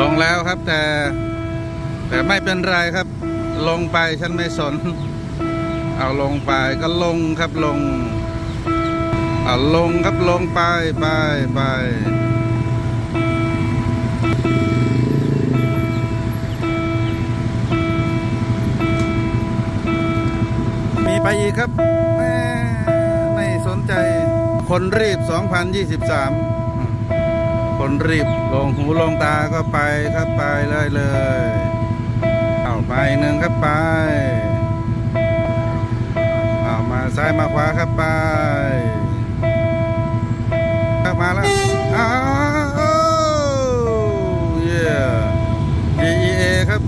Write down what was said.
ลงแล้วครับแต่ แต่ไม่เป็นไรครับ ลงไปฉันไม่สน เอาลงไปก็ลงครับลงเอาลงครับลงไปไปไปมีไปอีกครับแม่ไม่สนใจคนรีบ 2023 คนรีบลงหูลงตาก็ไปครับไปเลยเลยเอาไปหนึ่งครับไปเอามาซ้ายมาขวาครับไปมาแล้วอ้าวเย่ DEA ครับ